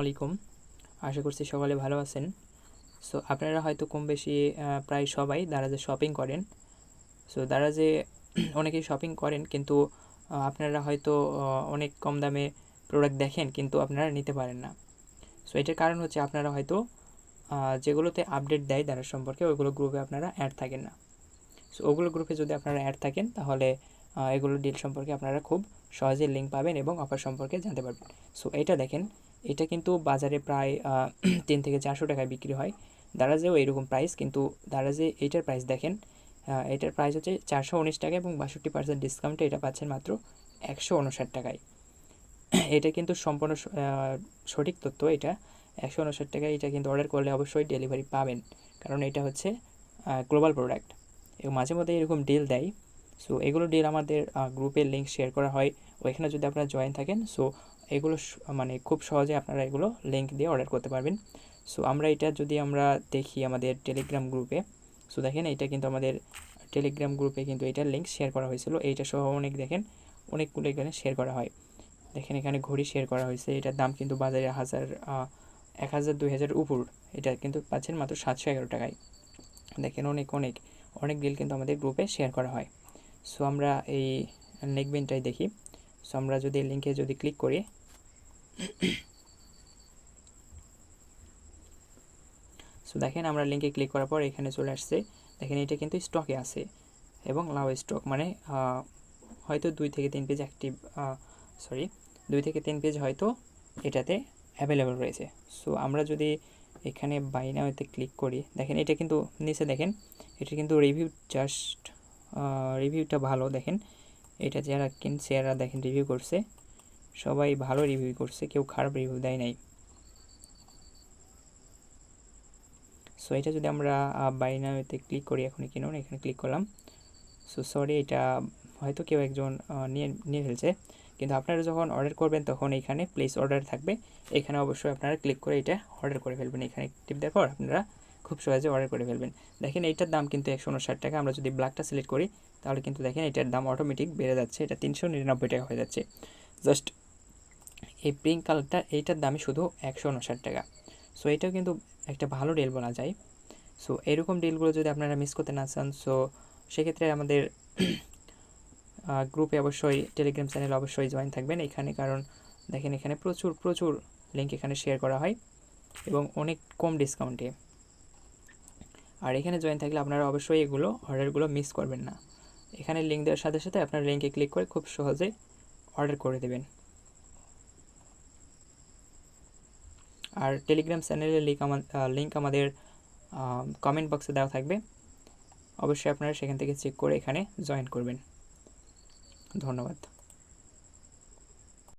আলাইকুম। আশা করছি সকলে ভালো আছেন। সো আপনারা হয়তো কম বেশি প্রায় সবাই দারাজে শপিং করেন। সো দারাজে অনেকেই শপিং করেন, কিন্তু আপনারা হয়তো অনেক কম দামে প্রোডাক্ট দেখেন, কিন্তু আপনারা নিতে পারেন না। সো এটার কারণ হচ্ছে আপনারা হয়তো যেগুলোতে আপডেট দেয় দারাজ সম্পর্কে, ওইগুলো গ্রুপে আপনারা অ্যাড থাকেন না। সো ওগুলো গ্রুপে যদি আপনারা অ্যাড থাকেন, তাহলে এগুলো ডিল সম্পর্কে আপনারা খুব সহজে লিঙ্ক পাবেন এবং অফার সম্পর্কে জানতে পারবেন। সো এটা দেখেন এটা কিন্তু বাজারে প্রায় তিন থেকে চারশো টাকায় বিক্রি হয়। দারাজেও এরকম প্রাইস কিন্তু দারাজে এইটার প্রাইস দেখেন এটার প্রাইস হচ্ছে চারশো উনিশ টাকা এবং বাষট্টি পার্সেন্ট ডিসকাউন্টে এটা পাচ্ছেন মাত্র একশো উনষাট টাকায়। এটা কিন্তু সম্পূর্ণ সঠিক তথ্য এটা। একশো উনষাট টাকায় এটা কিন্তু অর্ডার করলে অবশ্যই ডেলিভারি পাবেন। কারণ এটা হচ্ছে গ্লোবাল প্রোডাক্ট এবং মাঝে মধ্যে এরকম ডিল দেয়। সো এগুলো ডিল আমাদের গ্রুপের লিঙ্ক শেয়ার করা হয়। ওইখানে যদি আপনারা জয়েন থাকেন সো এগুলো মানে খুব সহজে আপনারা এগুলো লিঙ্ক দিয়ে অর্ডার করতে পারবেন। সো আমরা এটা যদি আমরা দেখি আমাদের টেলিগ্রাম গ্রুপে সো দেখেন এটা কিন্তু আমাদের টেলিগ্রাম গ্রুপে কিন্তু এটার লিঙ্ক শেয়ার করা হয়েছিল। এইটা সহ অনেক দেখেন, অনেকগুলো এখানে শেয়ার করা হয়। দেখেন এখানে ঘড়ি শেয়ার করা হয়েছে, এটার দাম কিন্তু বাজারে হাজার এক হাজার, দুই হাজার উপর। এটা কিন্তু পাচ্ছেন মাত্র সাতশো এগারো টাকায়। দেখেন অনেক অনেক অনেক ডিল কিন্তু আমাদের গ্রুপে শেয়ার করা হয়। সো আমরা এই নেকবেনটাই দেখি। সো আমরা যদি লিঙ্কে যদি ক্লিক করি সো দেখেন আমরা লিঙ্কে ক্লিক করার পর এখানে চলে আসছে। দেখেন এটা কিন্তু স্টকে আছে এবং লাভ স্টক মানে হয়তো দুই থেকে তিন পেজ অ্যাক্টিভ সরি দুই থেকে তিন পেজ হয়তো এটাতে অ্যাভেলেবল রয়েছে। সো আমরা যদি এখানে বাই নাওতে ক্লিক করি, দেখেন এটা কিন্তু নিচে দেখেন, এটা কিন্তু রিভিউ জাস্ট রিভিউটা ভালো। দেখেন, এটা যারা কিনছে, এরা দেখেন রিভিউ করছে। সবাই ভালো রিভিউ করছে, কেউ খারাপ রিভিউ দেয় নাই। সো এটা যদি আমরা বাই ক্লিক করি, এখনই কিনুন এখানে ক্লিক করলাম। সো সরি এটা হয়তো কেউ একজন নিয়ে নিয়ে ফেলছে। কিন্তু আপনারা যখন অর্ডার করবেন, তখন এখানে প্লেস অর্ডার থাকবে। এখানে অবশ্যই আপনারা ক্লিক করে এটা অর্ডার করে ফেলবেন। এখানে টিপ দেওয়ার পর আপনারা খুব সহজে অর্ডার করে ফেলবেন। দেখেন, এইটার দাম কিন্তু একশো উনষাট টাকা। আমরা যদি ব্ল্যাকটা সিলেক্ট করি, তাহলে কিন্তু দেখেন, এটার দাম অটোমেটিক বেড়ে যাচ্ছে। এটা তিনশো নিরানব্বই টাকা হয়ে যাচ্ছে। জাস্ট এই পিঙ্ক কালারটা, এইটার দামই শুধু একশো উনষাট টাকা। সো এটাও কিন্তু একটা ভালো ডিল বলা যায়। সো এরকম ডিলগুলো যদি আপনারা মিস করতে না চান সো সেক্ষেত্রে আমাদের গ্রুপে অবশ্যই টেলিগ্রাম চ্যানেল অবশ্যই জয়েন থাকবেন এখানে, কারণ দেখেন এখানে প্রচুর প্রচুর লিঙ্ক এখানে শেয়ার করা হয় এবং অনেক কম ডিসকাউন্টে আর এখানে জয়েন থাকলে আপনারা অবশ্যই এগুলো অর্ডারগুলো মিস করবেন না। এখানে লিঙ্ক দেওয়ার সাথে সাথে আপনার লিঙ্কে ক্লিক করে খুব সহজে অর্ডার করে দেবেন। আর টেলিগ্রাম চ্যানেলের লিঙ্ক আমার লিঙ্ক আমাদের কমেন্ট বক্সে দেওয়া থাকবে। অবশ্যই আপনারা সেখান থেকে চেক করে এখানে জয়েন করবেন। ধন্যবাদ।